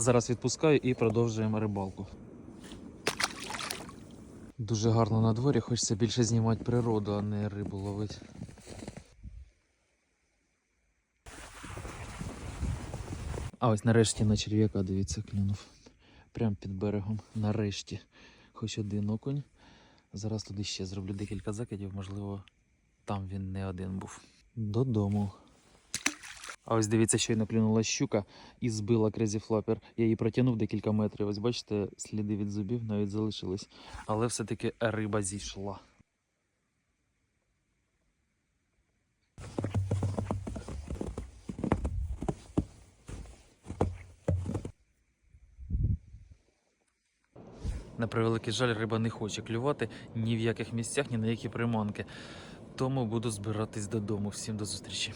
Зараз відпускаю і продовжуємо рибалку. Дуже гарно на дворі, хочеться більше знімати природу, а не рибу ловити. А ось нарешті на черв'яка, дивіться, клюнув. Прямо під берегом. Нарешті. Хоч один окунь. Зараз туди ще зроблю декілька закидів, можливо, там він не один був. Додому. А ось дивіться, щойно клюнула щука і збила крезі флопер. Я її протягнув декілька метрів. Ось бачите, сліди від зубів навіть залишились. Але все-таки риба зійшла. На превеликий жаль, риба не хоче клювати ні в яких місцях, ні на які приманки. Тому буду збиратись додому. Всім до зустрічі.